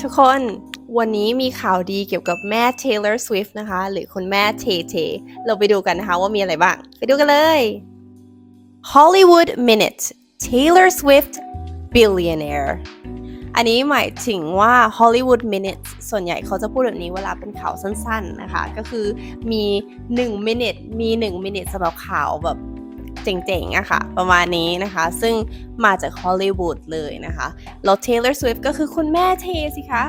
ทุกคนวันนี้มีข่าวดีเกี่ยวกับแม่ Taylor Swift นะคะ หรือคุณแม่เทเท เราไปดูกันนะคะว่ามีอะไรบ้าง ไปดูกันเลย Hollywood Minute Taylor Swift billionaire อันนี้หมายถึงว่า Hollywood Minute ส่วนใหญ่เขาจะพูดแบบนี้เวลาเป็นข่าวสั้นๆนะคะ ก็คือมี 1 minute มี 1 minute สำหรับข่าวแบบ เจ๋งๆอะค่ะ ประมาณนี้นะคะ ซึ่งมาจากฮอลลีวูดเลยนะคะแล้ว Taylor Swift ก็คือคุณแม่เทสิคะ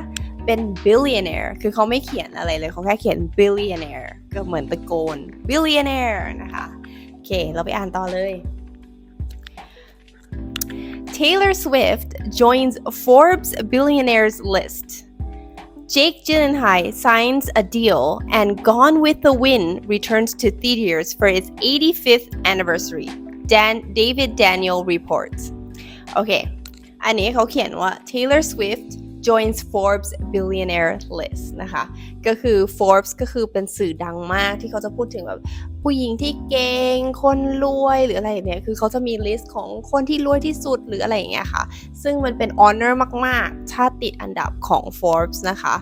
เป็น billionaire คือเขาไม่เขียนอะไรเลย เขาแค่เขียน billionaire ก็เหมือนตะโกน billionaire นะคะ โอเค เราไปอ่านต่อเลย Taylor Swift joins Forbes billionaires list. Jake Gyllenhaal signs a deal, and Gone with the Wind returns to theaters for its 85th anniversary. Dan David Daniel reports. โอเค อันนี้เขาเขียนว่า Taylor Swift joins Forbes billionaire list นะคะ ก็คือ Forbes ก็คือเป็นสื่อดังมากที่เขาจะพูดถึงแบบผู้หญิงที่เก่ง คนรวยหรืออะไรเนี่ยคือเขาจะมีลิสต์ของคนที่รวยที่สุดหรืออะไรอย่างเงี้ยค่ะ ซึ่งมันเป็น honor มากๆถ้าติดอันดับของ Forbes นะคะ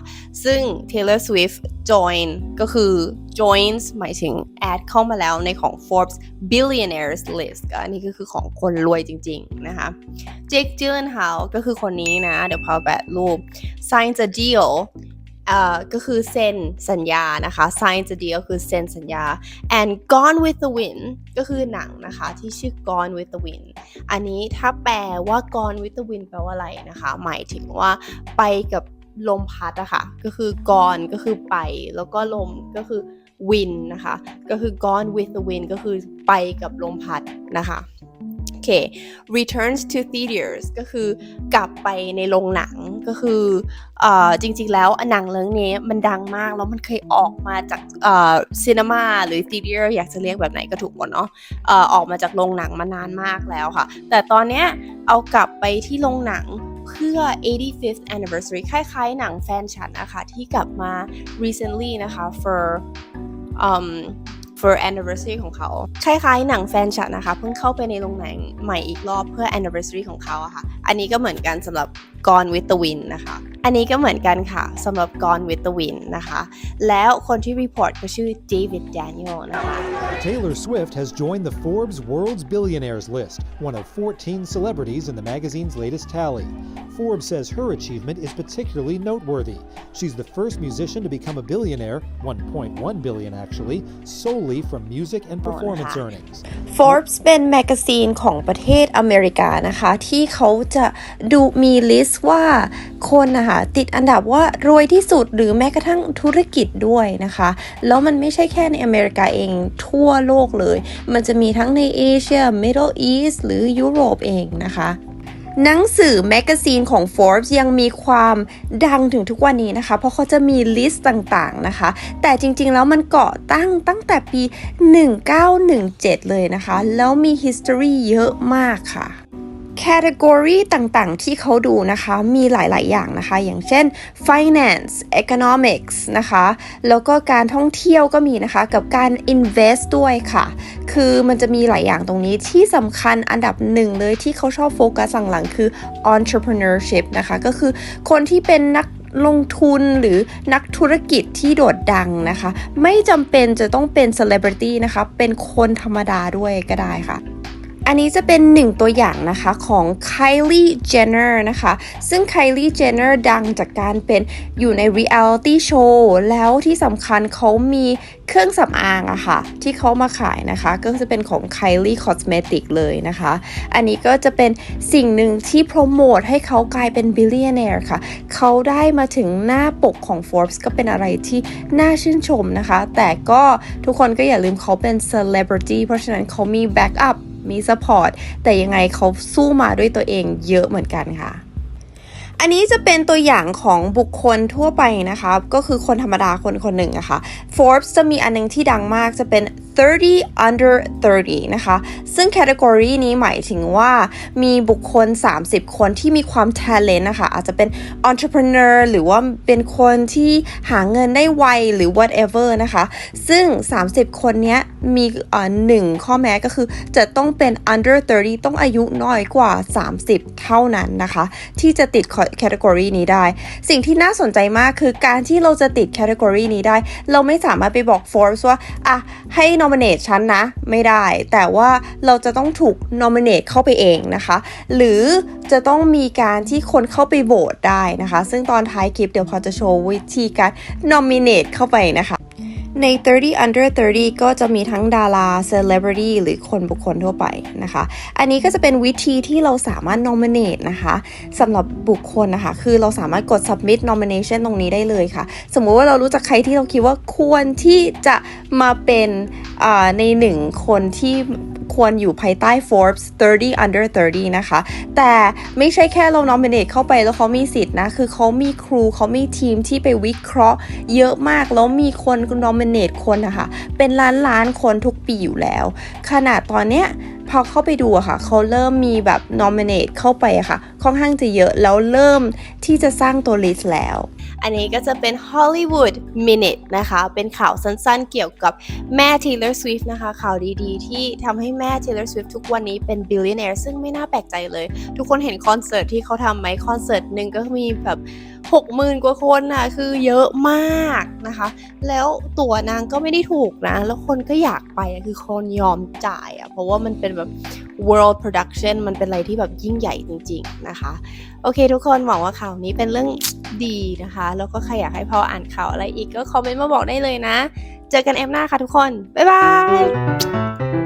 ซึ่ง Taylor Swift join ก็คือ joins หมายถึง add เข้ามาแล้วในของ Forbes billionaires list ก็อันนี้ก็คือของคนรวยจริง ๆ นะคะ Jake Gyllenhaal ก็คือคนนี้นะ เดี๋ยวพอแปะรูป signs a deal อ่อก็คือเซ็นสัญญานะคะ signs a deal คือเซ็นสัญญา and Gone with the Wind ก็คือหนังนะคะที่ชื่อ Gone with the Wind อันนี้ถ้าแปลว่า Gone with the Wind แปลว่าอะไรนะคะ หมายถึงว่าไปกับลมพัดอะค่ะ ก็คือ gone ก็คือไป แล้วก็ลมก็คือ wind นะคะ ก็คือ gone with the wind ก็คือไปกับลมพัดนะคะโอเค returns to theaters ก็คือกลับไปในโรงหนังก็คือเอ่อจริงๆ แล้วหนังเรื่องนี้มันดังมากแล้วมันเคยออกมาจากเอ่อซีนีมาหรือ theater อยากจะเรียกแบบไหนก็ถูกหมดเนาะเอ่อออกมาจากโรงหนังมานานมากแล้วค่ะ แต่ตอนเนี้ยเอากลับไปที่โรงหนังเพื่อ 85th anniversary คล้ายๆ หนังแฟนฉันนะคะที่กลับมา recently นะคะ for for anniversary ของเขา คล้ายๆ หนังแฟนฉันนะคะ เพิ่งเข้าไปในโรงหนังใหม่อีกรอบเพื่อ anniversary ของเขาอะค่ะ อันนี้ก็เหมือนกันสำหรับ Gone with the Wind นะคะ อันนี้ก็เหมือนกันค่ะสำหรับ Gone with the Wind นะคะ แล้วคนที่ report ก็ชื่อ David Daniel นะคะ Taylor Swift has joined the Forbes World's Billionaires list, one of 14 celebrities in the magazine's latest tally. Forbes says her achievement is particularly noteworthy. She's the first musician to become a billionaire, 1.1 billion actually, solely from music and performance wow. earnings. Forbes เป็นแมกกาซีนของประเทศอเมริกานะคะ ที่เขาจะดูมีลิสต์ว่าคนนะคะติดอันดับว่ารวยที่สุดหรือแม้กระทั่งธุรกิจด้วยนะคะ แล้วมันไม่ใช่แค่ในอเมริกาเองทั่วโลกเลย มันจะมีทั้งในเอเชีย Middle East หรือยุโรปเองนะคะ หนังสือแมกกาซีนของ Forbes ยังมีความดังถึงทุกวันนี้นะคะ เพราะเขาจะมีลิสต์ต่างๆนะคะ แต่จริงๆแล้วมันก่อตั้งตั้งแต่ปี 1917 เลยนะคะ แล้วมี history เยอะมากค่ะ แคตตากรีต่างๆ ที่เขาดูนะคะมีหลายๆ อย่างนะคะ อย่างเช่น finance economics นะคะ แล้วก็การท่องเที่ยวก็มีนะคะ กับการ invest ด้วยค่ะ คือมันจะมีหลายอย่างตรงนี้ที่สำคัญอันดับหนึ่งเลยที่เขาชอบโฟกัสหลังๆคือ entrepreneurship นะคะ ก็คือคนที่เป็นนักลงทุนหรือนักธุรกิจที่โดดดังนะคะ ไม่จำเป็นจะต้องเป็น celebrity นะคะ เป็นคนธรรมดาด้วยก็ได้ค่ะ อันนี้จะเป็นหนึ่งตัวอย่างนะคะของ Kylie Jenner นะคะ ซึ่ง Kylie Jenner ดังจากการเป็นอยู่ใน reality show แล้วที่สำคัญเขามีเครื่องสำอางอะค่ะ ที่เขามาขายนะคะ ก็จะเป็นของ Kylie Cosmetic เลยนะคะ อันนี้ก็จะเป็นสิ่งหนึ่งที่โปรโมทให้เขากลายเป็น billionaire ค่ะ เขาได้มาถึงหน้าปกของ Forbes ก็เป็นอะไรที่น่าชื่นชมนะคะ แต่ก็ทุกคนก็อย่าลืมเขาเป็น celebrity เพราะฉะนั้นเขามี backup มี support แต่ยังไงเขาสู้มาด้วยตัวเองเยอะเหมือนกันค่ะอันนี้จะเป็นตัวอย่างของบุคคลทั่วไปนะคะ ก็คือคนธรรมดาคนคนหนึ่งอะคะ่ะ Forbes จะมีอันนึงที่ดังมากจะเป็น 30 under 30 นะคะ ซึ่งแคตตากรีนี้หมายถึงว่ามีบุคคล 30 คนที่มีความ talent นะคะ อาจจะเป็น entrepreneur หรือว่าเป็นคนที่หาเงินได้ไวหรือ whatever นะคะ ซึ่ง 30 คนนี้มีอ่อหนึ่งข้อแม้ก็คือจะต้องเป็น under 30 ต้องอายุน้อยกว่า 30 เท่านั้นนะคะ ที่จะติดแคตตากรีนี้ได้ สิ่งที่น่าสนใจมากคือการที่เราจะติดแคตตากรีนี้ได้ เราไม่สามารถไปบอก Forbes ว่าอะให้ nominate ฉันนะ ไม่ได้ แต่ว่าเราจะต้องถูก nominate เข้าไปเองนะคะ หรือจะต้องมีการที่คนเข้าไปโหวตได้นะคะ ซึ่งตอนท้ายคลิปเดี๋ยวพอจะโชว์วิธีการ nominate เข้าไปนะคะ ใน 30 under 30 ก็จะมีทั้งดารา celebrity หรือคนบุคคลทั่วไปนะคะ อันนี้ก็จะเป็นวิธีที่เราสามารถ nominate นะคะสำหรับบุคคลนะคะ คือเราสามารถกด submit nomination ตรงนี้ได้เลยค่ะ สมมุติว่าเรารู้จักใครที่เราคิดว่าควรที่จะมาเป็นในหนึ่งคนที่ควรอยู่ภายใต้ Forbes 30 under 30 นะคะ แต่ไม่ใช่แค่เรา nominate เข้าไปแล้วเขามีสิทธิ์นะ คือเขามีครูเขามีทีมที่ไปวิเคราะห์เยอะมาก แล้วมีคน nominate คนนะคะเป็นล้านล้านๆคนทุกปีอยู่แล้ว ขนาดตอนเนี้ยพอเข้าไปดูอะค่ะเขาเริ่มมีแบบ nominate เข้าไปอะค่ะ ค่อนข้างจะเยอะแล้วเริ่มที่จะสร้างตัว list แล้ว อันนี้ก็จะเป็น Hollywood Minute นะคะ เป็นข่าวสั้นๆเกี่ยวกับแม่ Taylor Swift นะคะ ข่าวดีๆ ที่ทำให้แม่ Taylor Swift ทุกวันนี้เป็น billionaire ซึ่งไม่น่าแปลกใจเลย ทุกคนเห็นคอนเสิร์ตที่เขาทำไหมคอนเสิร์ตหนึ่งก็มีแบบ60,000 กว่าคนน่ะคือเยอะมากนะคะ แล้วตั๋วนางก็ไม่ได้ถูกนะ แล้วคนก็อยากไปคือคนยอมจ่ายอะเพราะว่ามันเป็นแบบ world production มันเป็นอะไรที่แบบยิ่งใหญ่จริง ๆนะคะ โอเคทุกคนหวังว่าข่าวนี้เป็นเรื่องดีนะคะ แล้วก็ใครอยากให้พ่ออ่านข่าวอะไรอีกก็คอมเมนต์มาบอกได้เลยนะ เจอกันเอฟหน้าค่ะทุกคน บ๊ายบาย